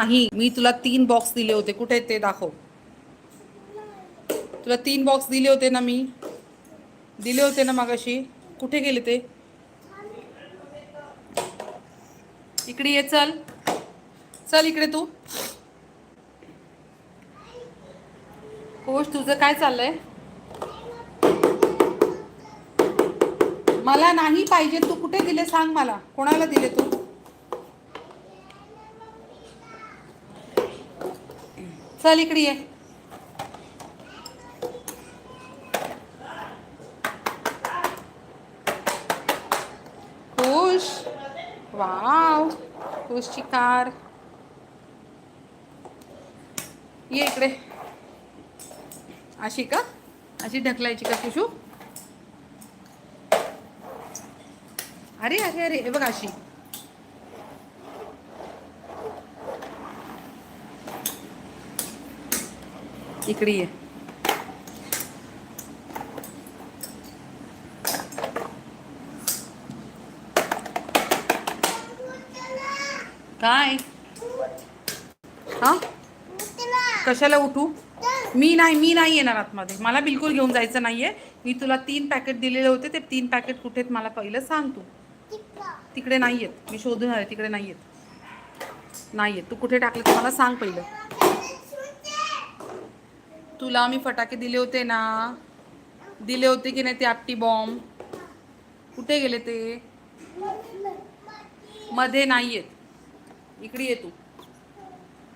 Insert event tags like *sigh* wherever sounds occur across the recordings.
नाही मी तुला तीन बॉक्स दिले होते. कुठे आहेत ते दाखव. तुला तीन बॉक्स दिले होते ना मी? दिले होते ना मागाशी? कुठे गेले ते? इकडे ये चल. चल इकडे तू. कोश तुझं काय चाललंय? मला नाही पाहिजे. तू कुठे दिले? सांग मला. कोणाला दिले तू? चल इकडे ये. खुश. वाव. खुशची कार. ये इकडे. अशी का? अशी ढकलायची का खुशू अरे अरे अरे. बघ अशी. इकडे ये. काय? हा? कशाला उठू? मी नाही मी नाही येणार आतमध्ये. मला बिलकुल घेऊन जायचं नाहीये. मी तुला तीन पॅकेट दिलेले होते. ते तीन पॅकेट कुठे आहेत मला पहिलं सांग तू. तिकडे नाही आहेत मी शोधून आले तिकडे नाही आहेत नाही आहेत तू कुठे टाकले ते मला सांग पहिलं. तुला मी फटाके दिले होते ना? दिले होते की नाही ते आपटी बॉम्ब कुठे गेले ते? मध्ये नाही आहेत इकडे ये तू.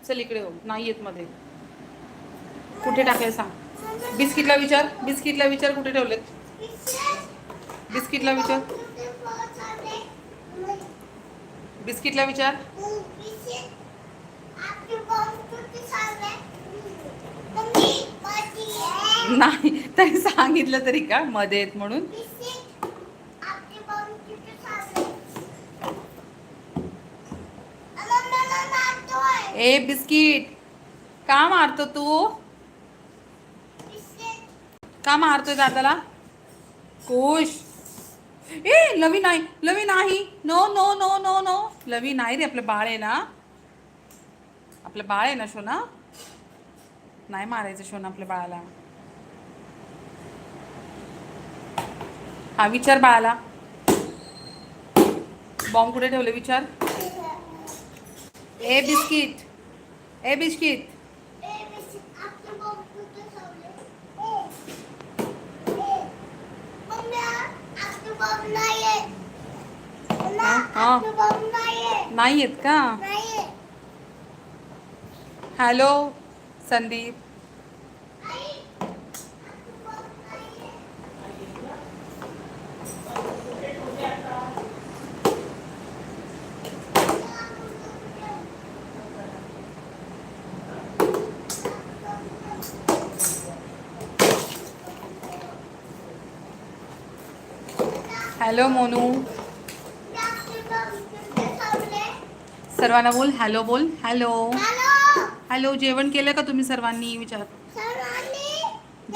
चल इकडे हो. नाही आहेत मध्ये. कुठे टाकायला सांग. बिस्किटला विचार. बिस्किटला विचार कुठे ठेवलेत? बिस्किटला विचार. बिस्किटला विचार. *laughs* नाही तरी सांगितलं तरी का? मध्ये येत म्हणून. ए बिस्किट. का मारतो तू? का मारतोय दादाला? कोश. ए लवी नाही लवी नाही. No no no no no लवी नाही रे आपलं बाळ आहे ना. आपलं बाळ आहे ना शोना? नाही मारायचं शोना आपल्या बाळाला. हा विचार बाळाला. बॉम्ब कुठे ठेवले विचार? ए बिस्किट. ए बिस्किट. नाही आहेत का? हॅलो संदीप. हॅलो मोनू सर्वांना बोल. हॅलो बोल. हॅलो हॅलो जेवण केलं का तुम्ही सर्वांनी? विचार.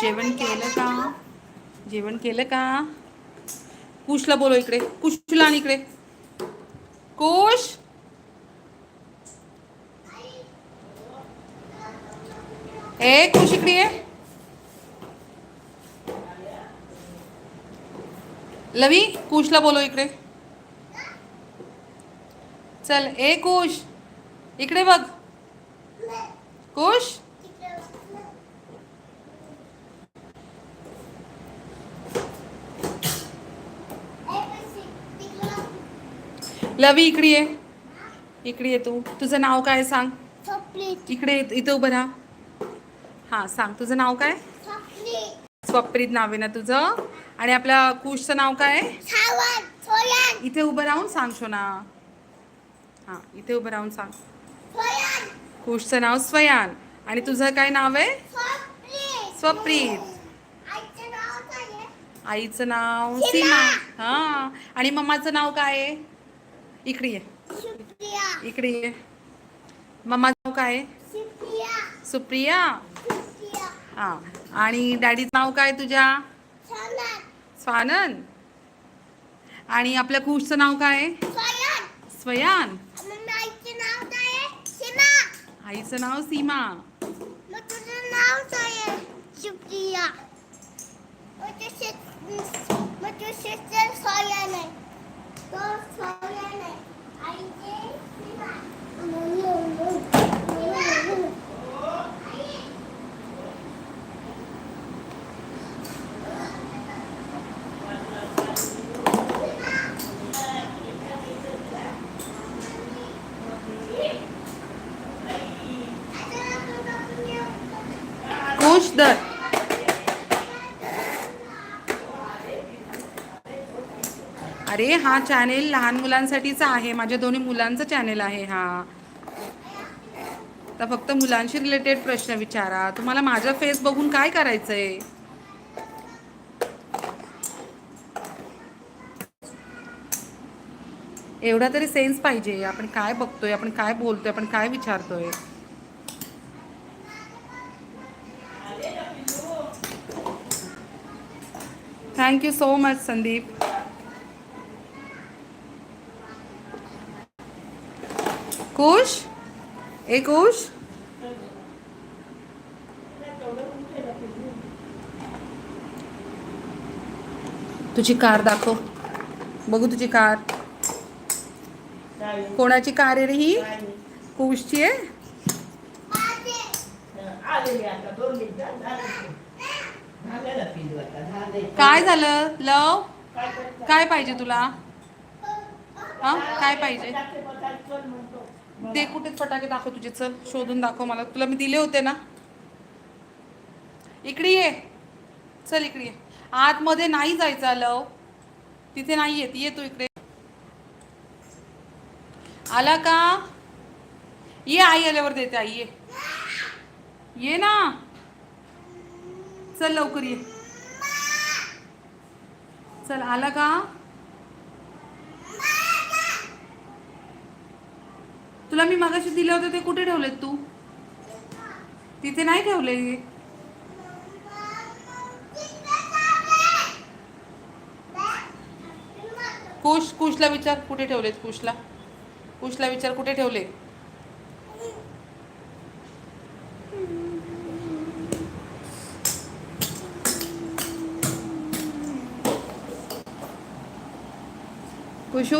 जेवण केलं का? जेवण केलं का? कुशला बोलो इकडे. कुशला आणि इकडे. कुश! ए कुश इकडे ये. लवी कुशला बोलो इकडे. चल ए कुश. इकडे बघ. कुश? लवी इकडे ये. इकडे ये तू. तुझं नाव काय सांग? इकडे इथं उभं राहा. हां सांग. तुझं नाव काय? स्वप्रीत नाव आहे ना तुझं. आणि आपल्या कुशचं नाव काय आहे? इथे उभं राहून सांग शोना हां इथे उभं राहून सांग. कुशचं नाव स्वयान. आणि तुझं काय नाव आहे? स्वप्रीत. आईचं नाव सीमा. हां. आणि मम्माचं नाव काय आहे? इकडे ये. इकडे ये. मम्माचं नाव काय सुप्रिया. हां. आणि डॅडीचं नाव काय तुझ्या? स्वानंद. आणि आपल्या कुशचं नाव काय आहे? स्वयान. आईचं नाव सीमा. मग तुझं नाव काय सुप्रिया? मग तुझे मग तुझे सोया नाही. तो सोया नाही. आईचे सीमा. खुश दर अरे हा चॅनेल लहान मुलांसाठीचा आहे. माझ्या दोन्ही मुलांचं चॅनेल आहे हा. तर फक्त मुलांशी रिलेटेड प्रश्न विचारा. तुम्हाला माझं फेस बघून काय करायचंय? एवढा तरी सेन्स पाहिजे. आपण काय बघतोय? आपण काय बोलतोय? आपण काय विचारतोय? थँक्यू सो मच संदीप खुश ए खुश तुझी कार दाखव. बघू तुझी कार. कोणाची कार आहे रे ही? खुशची आहे? काय झालं? लव? काय पाहिजे तुला? हा? काय पाहिजे? ते कुठे फटाके दाखव तुझे. चल शोधून दाखव मला. तुला मी दिले होते ना? इकडे ये. चल इकडे ये. आतमध्ये नाही जायचं लव. तिथे नाही येत. ये तू इकडे. आला का? ये आई आल्यावर देते आई. ये. ये ना. चल लवकर ये. चल आला का? तुला मी मागाशी दिले होते ते कुठे ठेवलेत तू? तिथे नाही ठेवले कुश कुशला विचार कुठे ठेवलेत कुशला? कुशला विचार कुठे ठेवले? कुशू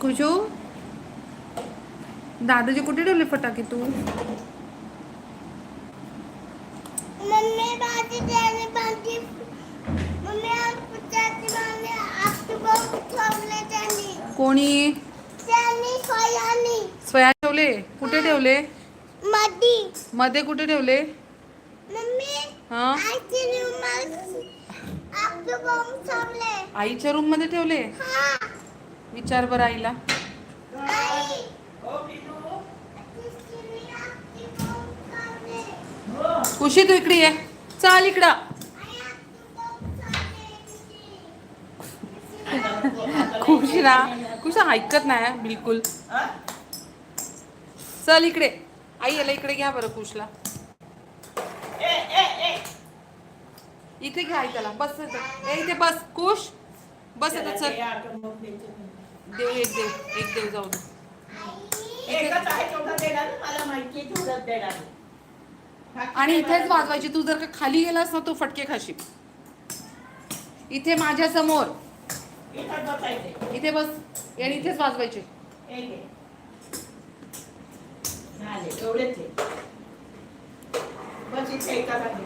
कुशू दादाजी कुठे ठेवले फटाके तू? कोणी? स्वया ठेवले? कुठे ठेवले? मधी. मध्ये कुठे ठेवले? मम्मी हा. आईच्या रूममध्ये ठेवले? हा. विचार बरं आईला. खुशी तू इकडे ये. चाल इकडं. खुशी ना खुश ऐकत नाही बिलकुल. चल इकडे. आई याला इकडे घ्या बरं खुशला. इथे घ्या त्याला. बस इथं. ए, इथे बस. खुश बस आता चल देव एक देव. एक देव जाऊ दे. एकच आहे तेवढं देणार. मला माहिती आहे तेवढंच देणार आणि इथेच वाजवायची. तू जर का खाली गेलास ना तू फटके खाशील. इथे माझ्यासमोर. इथं बस. आणि इथेच वाजवायचे. एक आहे. झाले एवढेच आहे. बस इथे एका जागी.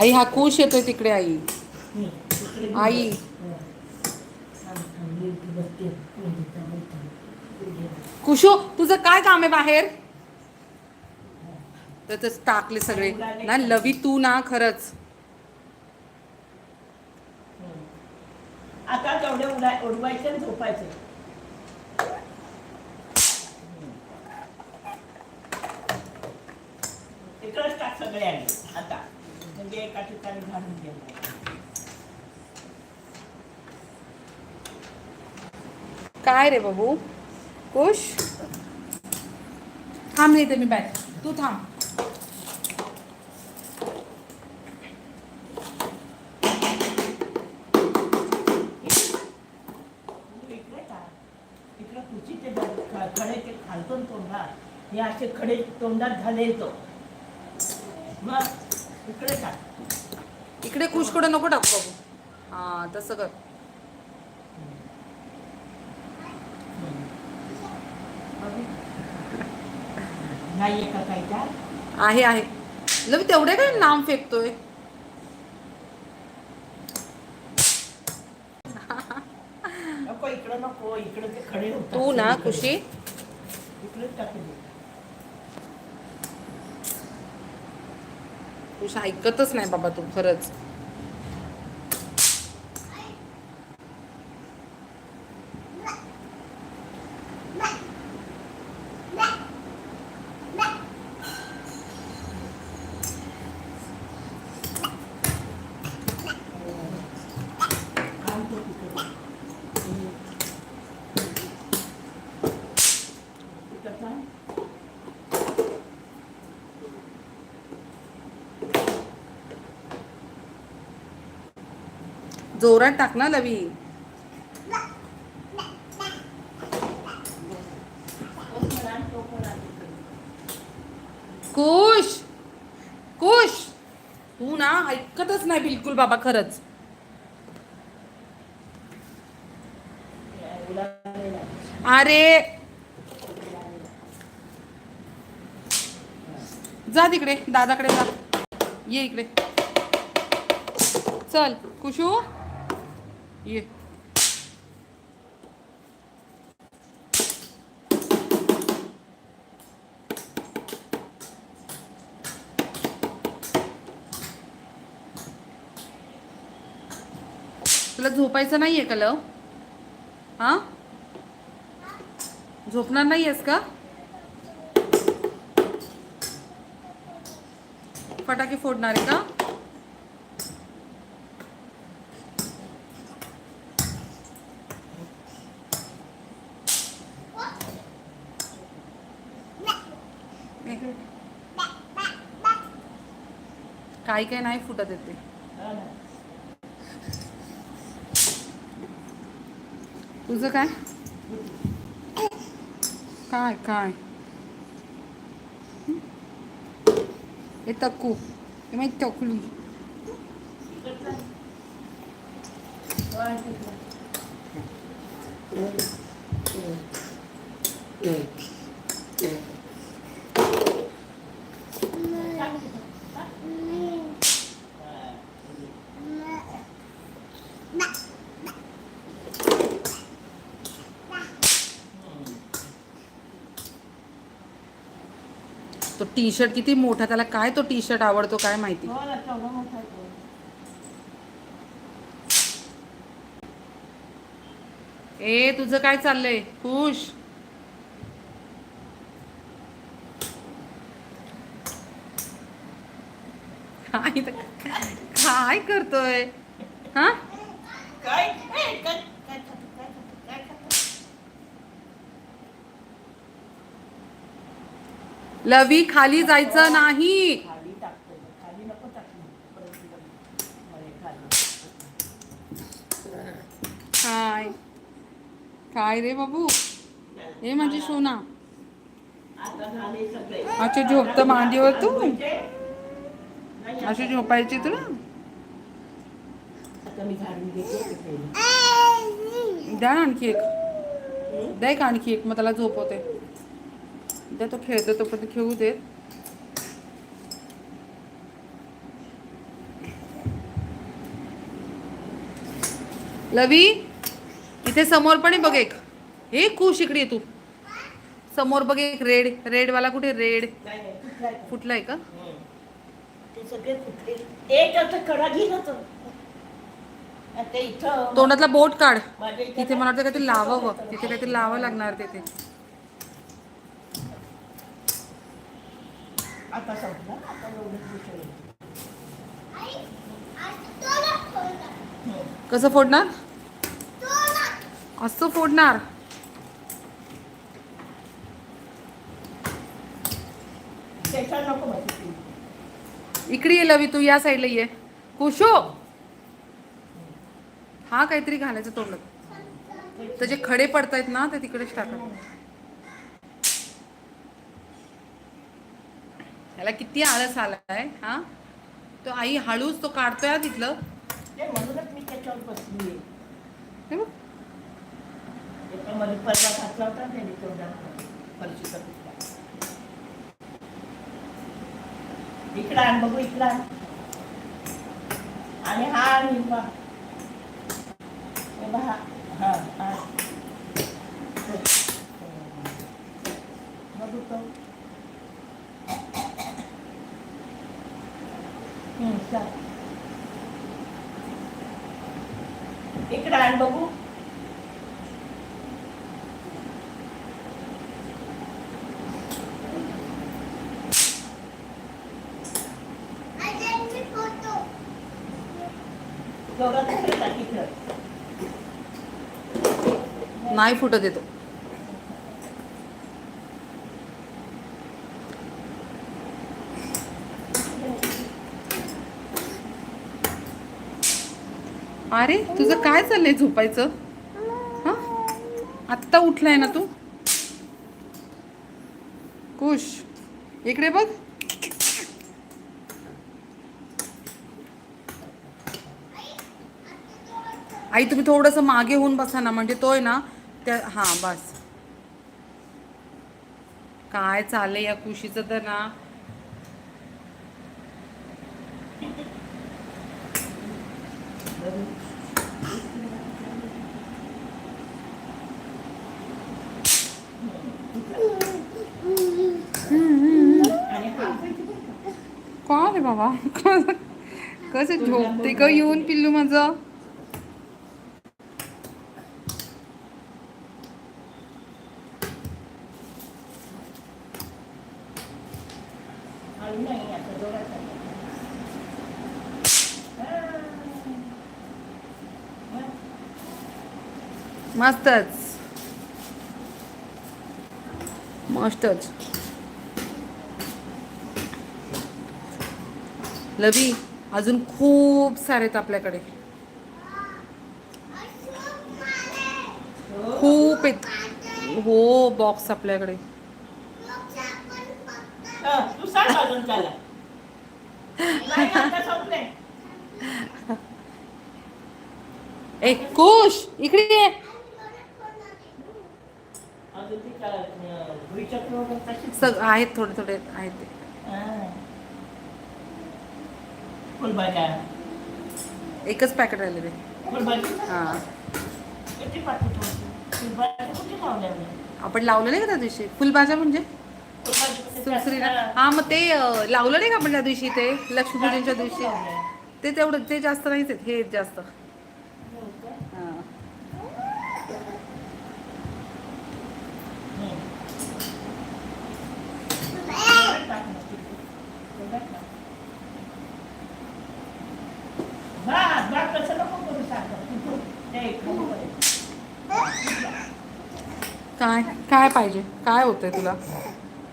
आई हा खुश येतोय तिकडे आई. आई. कुशो तुझं काय काम आहे बाहेर? तर टाकले सगळे. ना लवी तू ना खरंच. आता तेवढे उडा उडवायचे इकडंच टाक सगळे आले आता. म्हणजे एका ठिकाणी घालून गेलं काय रे बाबू? कुश? थांब नाही ते मी बॅग. तू थांब. तुझी ते खडे ते खालतून तोंडात. हे असे खडे तोंडात घालायचो मग इकडे टाक इकडे कुशकडे नको टाकू बाबू. हा तसं कर. नाही का काही त्यात? आहे आहे. लवी तेवढे काय लांब फेकतोय? नको इकडं नको. इकडे ते खडे होतात. तू ना. खुशी. दे. खुश ऐकतच नाही बाबा तू खरंच Thank you. जोरात टाक ना लवी. कुश कुश. खुश खुश तू ना ऐकतच नाही बिलकुल बाबा खरंच. अरे. जा तिकडे दादाकडे जा. ये इकडे. चल कुशू. ये। तुला झोपायचं नाहीये का लव? हा? झोपणार नाहीयेस का? फटाके फोडणार आहे का? काही काही नाही फुटत येते. हा तुझं काय? काय काय? हे तक्कू. हे माहिती तकली Yeah चाल. तो आण तिकडं. टाक तिकडं. टाक. हा. हम्म. तो टी शर्ट किती मोठा त्याला काय तो टी शर्ट आवडतो काय माहिती? हो. ए तुझं काय चाललंय? खुश? काय काय करतोय? हा काय काय काय काय खातो, काय खातो, काय खातो? लवी खाली जायचं नाही. काय? काय रे बाबू? हे माझी सोना. अच्छा झोपतं मांडीवर तू? अशी झोपायची तुला. द्या आणखी एक. द्या एक आणखी एक मग त्याला झोपवते. द्या तो खेळतो तो पण खेळू देत. लवी इथे समोर पण बघ एक. हे खुश इकडे ये तू. समोर बघ एक रेड रेड वाला कुठे रेड? फुटलाय का? तोंडातला बोट काढ. तिथे मला वाटतं काहीतरी लावावं. तिथे काहीतरी लावावं लागणार तिथे. आता संपला आता. हम्म. कसं फोडणार? असं फोडणार? इकडे ये लवी तू या साईडला ये. कुशो! हा काहीतरी घालायचं तोंडात. त्याचे खडे पडतायत ना ते तिकडेच टाका. त्याला किती आळस आलाय हा? तो आई हळूच तो काढतोय हा तिथलं. म्हणूनच मी त्याच्यावर बसली हे बघ. त्याच्यामध्ये परवा घातला होता ना त्याने तोंडात फरशीचा पिठला इकडं आण बघू इकडं आण. आणि हा आणि बा हे बघा. हा हा. बघू तो हम्म, चल. इकडं आण बघू. नाही फुटत येतो अरे तुझं काय चाललंय झोपायचं? हा? आत्ता उठलाय ना तू? कुश इकडे बघ. आई तुम्ही थोडस मागे होऊन बसा ना म्हणजे तोय ना त्या हा बस. काय चाललंय या खुशीचं तर ना? का रे बाबा. कसं झोपते ग येऊन पिल्लू माझं. मस्तच मस्तच लवी अजून खूप सारे आहेत आपल्याकडे. खूप आहेत. हो बॉक्स आपल्याकडे. ए कुश इकडे ये. सग आहेत थोडे थोडे आहेत ते. फुलभाज्या एकच पॅकेट राहिले ते हा. किती पाकिट कुठे? आपण लावलं नाही का त्या दिवशी? फुलभाज्या म्हणजे? हा मग ते लावलं नाही का आपण त्या दिवशी ते? लक्ष्मीपूजनच्या दिवशी. ते तेवढं ते जास्त नाहीच आहेत. हे जास्त. हो. का? कसं नको करू काय? काय पाहिजे? काय होतंय तुला?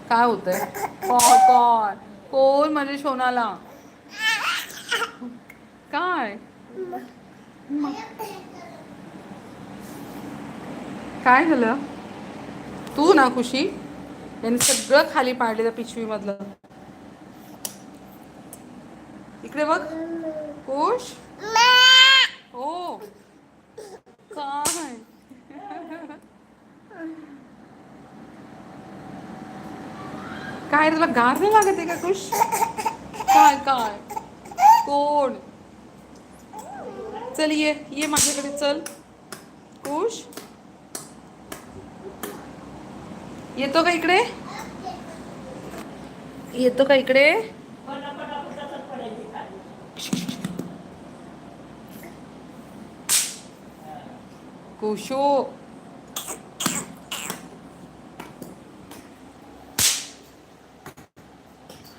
काय होतंय? Call call. कोण म्हणजे सोनाला काय? काय झालं? तू ना खुशी? यांनी सगळं खाली पाडलेलं पिशवी पिशवीमधलं. इकडे बघ. कोश? हो. काय? काय तुला गार नाही लागत आहे का खुश? काय काय? कोण? चल ये ये माझ्याकडे चल. खुश? येतो का इकडे? येतो का इकडे? कुशो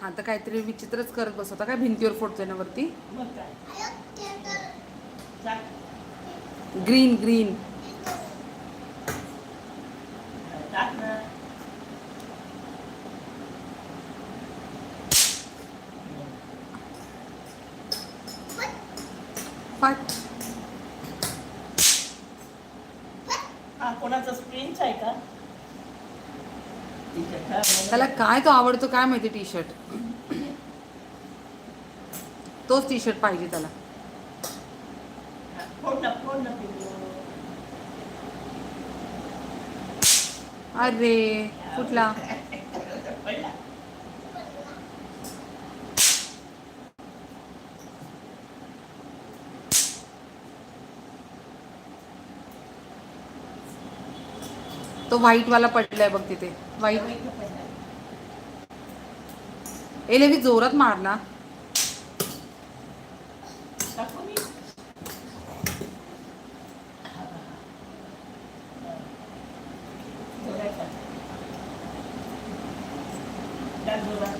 हा तर काहीतरी विचित्रच करत बसवता काय भिंतीवर फोडतोय ना वरती? Green green. टाक ना. फाट हा कोणाचा स्प्रिंच आहे का ठीक आहे, हा, मला- त्याला काय तो आवडतो काय माहिती टी शर्ट तोच टी शर्ट पाहिजे त्याला. अरे कुठला? तो व्हाईट वाला पडलाय बघ तिथे. व्हाईट एले मी जोरात मारला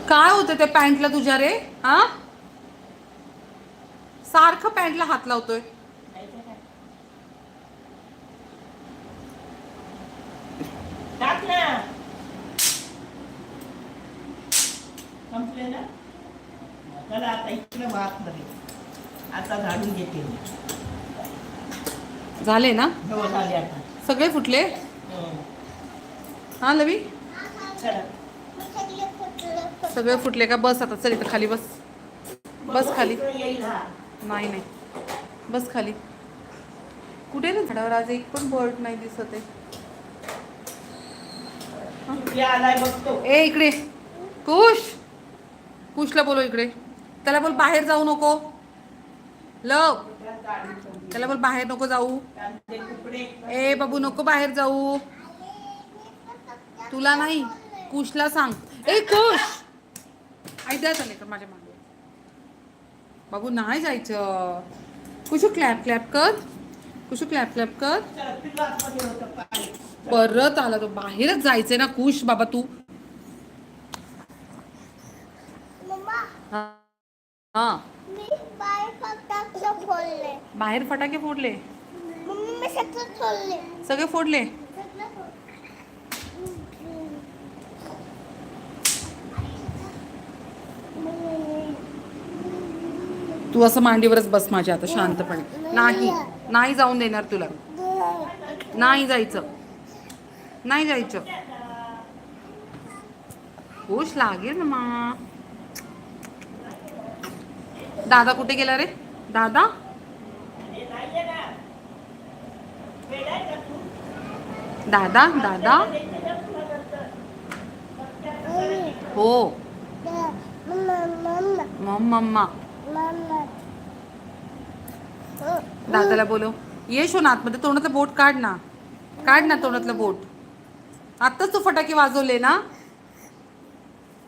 काय होतं त्या पॅन्टला तुझ्या रे? हा? सारखं पॅन्टला हात लावतोय नाही तर काय. टाक ना संपले ना चला आता इकडे वाटमध्ये. आता झाडून घेते मी. झाले ना? हो झाले आता. सगळे फुटले? हं. हा लवी चला. सगळे फुटलं. का? बस आता चल इथं खाली बस. बस खाली. नाही नाही. बस खाली. कुठे ना झाडावर? आज एक पण बर्ड नाही दिसत आहे. ए इकडे. कुश कुशला बोलो इकडे. त्याला बोल बाहेर जाऊ नको. लव. त्याला बोल बाहेर नको जाऊ. ए बाबू नको बाहेर जाऊ. तुला नाही कुशला सांग. ए कुश! आई द्या त्याला इकडं माझ्या मागे. बाबू नाही जायचं. कुशू क्लॅप क्लॅप कर. कुशू क्लॅप क्लॅप कर. चला परत आला तो. बाहेरच जायचंय ना कुश बाबा तू. हा. हा. बाहेर फटाके फोडले. सगळं फोडले. तू असं मांडीवरच बस माझ्या आता शांतपणे. नाही. नाही. जाऊन देणार तुला. नाही जायचं. नाही जायचं. खुश लागेल ना मा. दादा कुठे गेला रे? दादा? दादा? दादा? हो. मम्मा. दादाला बोलो ये शो ना आतमध्ये तोंडातलं बोट काढ ना. काढ ना तोंडातलं बोट. आत्ताच तू फटाके वाजवले ना?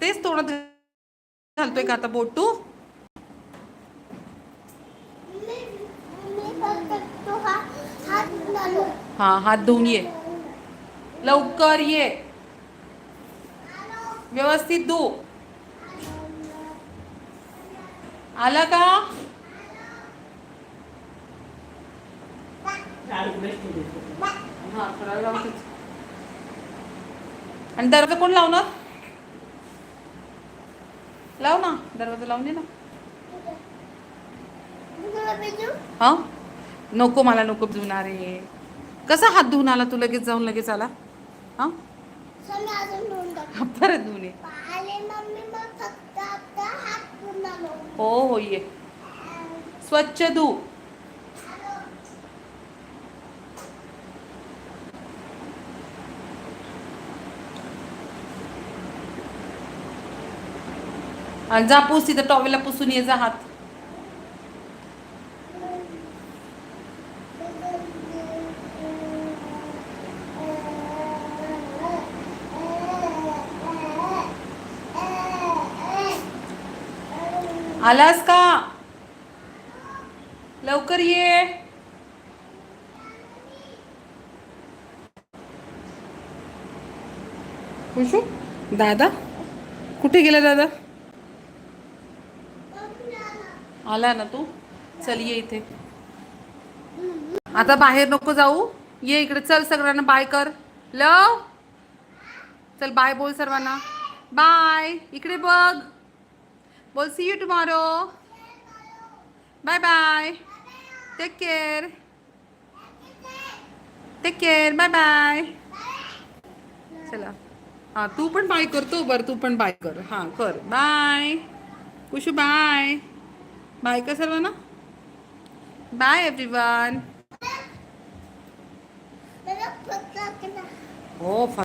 तेच तोंडात घालतोय का आता बोट तू मी मी फक्त तो हा हात घालू हा हात धुवून ये. लवकर ये. व्यवस्थित धु. आला का. आणि दरवाजा कोण लावणार? लाव ना दरवाजा लावून दे ना. हा? नको मला नको आहे कसा हात धुवून आला तू? लगेच जाऊन लगेच आला? हा? परत धुवून ये. हो हो ये. स्वच्छ धु. जा पुस तिथं टॉवेलला पुसून ये जा हात. आलास का? लवकर ये. खुशू? दादा? कुठे गेला दादा? आला ना तू? चल ये इथे. आता बाहेर नको जाऊ. ये इकडे चल सगळ्यांना बाय कर. लव चल बाय बोल सर्वांना. बाय. इकडे बघ. बोल see you tomorrow bye bye take care take care bye bye चला. हां तू पण बाय करतो बरं तू पण बाय कर. हां कर. बाय कुशू बाय बाय कर सर्वांना. बाय एव्हरीवन मला फक्त हो